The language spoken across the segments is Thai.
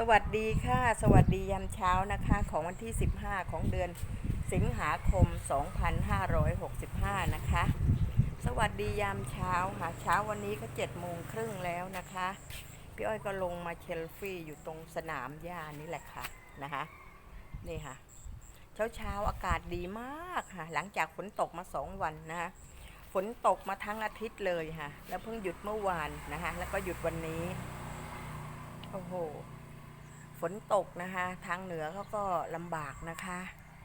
สวัสดีค่ะ สวัสดียามเช้านะคะ ของวันที่ 15 ของเดือนสิงหาคม 2565 นะคะ สวัสดียามเช้าค่ะเช้าวันนี้ก็7โมงครึ่งแล้วนะคะ พี่อ้อยก็ลงมาเชลฟี่อยู่ตรงสนามหญ้านี่แหละค่ะนะคะนี่ค่ะ เช้าเช้าอากาศดีมากค่ะ หลังจากฝนตกมาสองวันนะคะฝนตกมาทั้งอาทิตย์เลยค่ะ แล้วเพิ่งหยุดเมื่อวานนะคะ แล้วก็หยุดวันนี้ โอ้โห ฝนตกนะคะ ทางเหนือเขาก็ลำบากนะคะ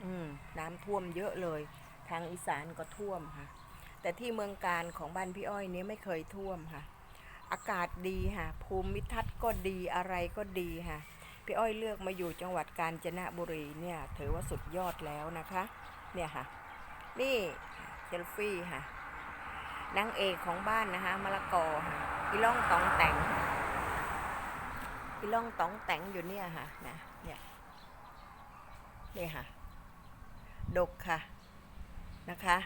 อืมน้ำท่วมเยอะเลย ทางอีสานก็ท่วมค่ะ แต่ที่เมืองการของบ้านพี่อ้อยนี้ไม่เคยท่วมค่ะ อากาศดีค่ะ ภูมิทัศน์ก็ดีอะไรก็ดีค่ะ พี่อ้อยเลือกมาอยู่จังหวัดกาญจนบุรีเนี่ย ถือว่าสุดยอดแล้วนะคะ เนี่ยค่ะ นี่เซลฟี่ค่ะนางเอกของบ้านนะคะมะละกอค่ะอีล่องตองแต่ง อีล่องตองแต่งอยู่เนี่ยค่ะนะเนี่ยเนี่ยค่ะ ดกค่ะนะคะ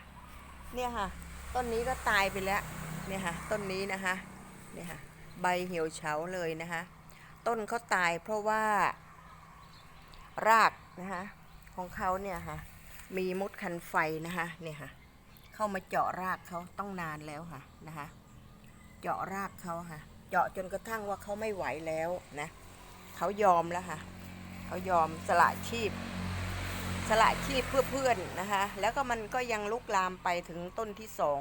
เนี่ยค่ะ ต้นนี้ก็ตายไปแล้วเนี่ยค่ะ ต้นนี้นะคะเนี่ยค่ะ ใบเหี่ยวเฉาเลยนะคะ ต้นเขาตายเพราะว่า รากนะคะ ของเขาเนี่ยค่ะ มีมดคันไฟนะคะเนี่ยค่ะ เข้ามาเจาะรากเขาต้องนานแล้วค่ะนะคะ เจาะรากเขาค่ะ เจาะจนกระทั่งว่าเขาไม่ไหวแล้วนะเขายอมแล้วค่ะเขายอมสละชีพ สละชีพเพื่อเพื่อนนะคะแล้วก็มันก็ยังลุกลามไปถึงต้นที่สอง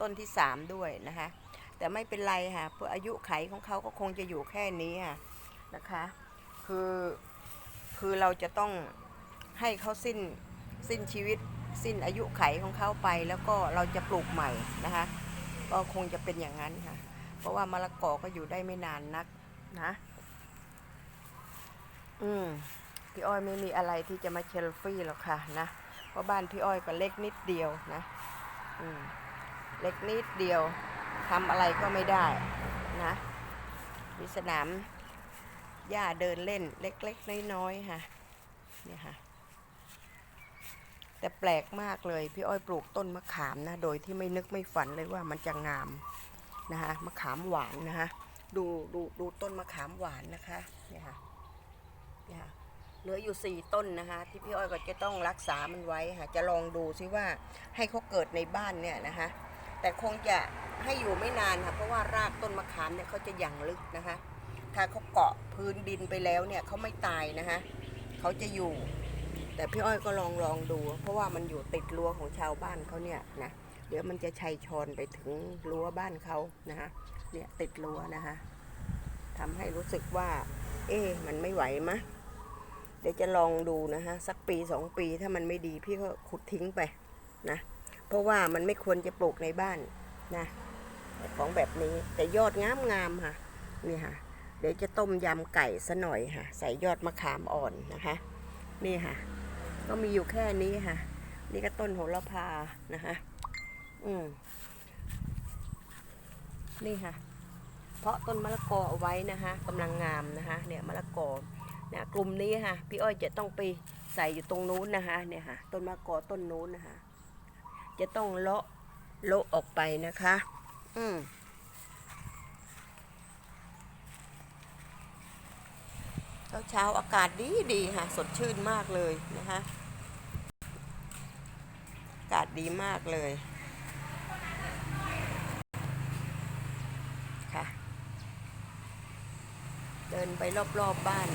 ต้นที่สามด้วยนะคะแต่ไม่เป็นไรค่ะเพื่ออายุไขของเขาก็คงจะอยู่แค่นี้ค่ะนะคะคือคือเราจะต้องให้เขาสิ้นสิ้นชีวิตสิ้นอายุไขของเขาไป แล้วก็เราจะปลูกใหม่นะคะก็คงจะเป็นอย่างนั้นค่ะ เพราะว่ามะละกอก็อยู่ได้ไม่นานนักนะ อืมพี่อ้อยไม่มีอะไรที่จะมาเชลฟี่หรอกค่ะนะ เพราะบ้านพี่อ้อยก็เล็กนิดเดียวนะ อืม เล็กนิดเดียวทำอะไรก็ไม่ได้นะมีสนามหญ้าเดินเล่น เล็กๆน้อยๆค่ะ เนี่ยค่ะ แต่แปลกมากเลย พี่อ้อยปลูกต้นมะขามนะ โดยที่ไม่นึกไม่ฝันเลยว่ามันจะงาม นะคะมะขามหวานนะคะดูดูดูต้นมะขามหวานนะคะเนี่ยค่ะเนี่ยค่ะเหลืออยู่สี่ต้นนะคะ ที่พี่อ้อยก็จะต้องรักษามันไว้ค่ะจะลองดูซิว่าให้เขาเกิดในบ้านเนี่ยนะคะ แต่คงจะให้อยู่ไม่นานค่ะเพราะว่ารากต้นมะขามเนี่ยเขาจะหยั่งลึกนะคะ ถ้าเขาเกาะพื้นดินไปแล้วเนี่ยเขาไม่ตายนะคะเขาจะอยู่ แต่พี่อ้อยก็ลองลองดู เพราะว่ามันอยู่ติดรั้วของชาวบ้านเขาเนี่ยนะ เดี๋ยวมันจะชัยชอนไปถึงรั้วบ้านเขานะคะเนี่ยติดรั้วนะคะทำให้รู้สึกว่า เอ๊มันไม่ไหวมะ เดี๋ยวจะลองดูนะคะสักปีสองปีถ้ามันไม่ดีพี่ก็ขุดทิ้งไปนะ เพราะว่ามันไม่ควรจะปลูกในบ้านนะของแบบนี้แต่ยอดงามงามๆค่ะนี่ค่ะ เดี๋ยวจะต้มยำไก่ซะหน่อยค่ะ ใส่ยอดมะขามอ่อนนะคะ นี่ค่ะ ก็มีอยู่แค่นี้ค่ะ นี่ก็ต้นโหระพานะคะ อืมนี่ค่ะ เพราะต้นมะละกอเอาไว้นะคะกำลังงามนะคะ เนี่ยมะละกอเนี่ยกลุ่มนี้ค่ะ พี่อ้อยจะต้องไปใส่อยู่ตรงนู้นนะคะ เนี่ยค่ะ ต้นมะละกอต้นนู้นนะคะ จะต้องเลาะโละออกไปนะคะ อืมเช้าเช้าๆอากาศดีดีค่ะ สดชื่นมากเลยนะคะ อากาศดีมากเลย ค่ะ เดินไปรอบๆบบ้าน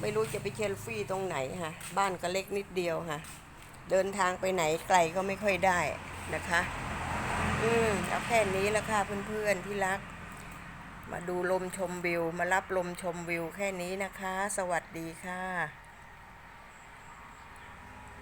ไม่รู้จะไปเชลฟี่ตรงไหนค่ะบ้านก็เล็กนิดเดียวค่ะเดินทางไปไหนไกลก็ไม่ค่อยได้นะคะ อืมเอาแค่นี้ละค่ะเพื่อนๆที่รัก มาดูลมชมวิว มารับลมชมวิวแค่นี้นะคะ สวัสดีค่ะ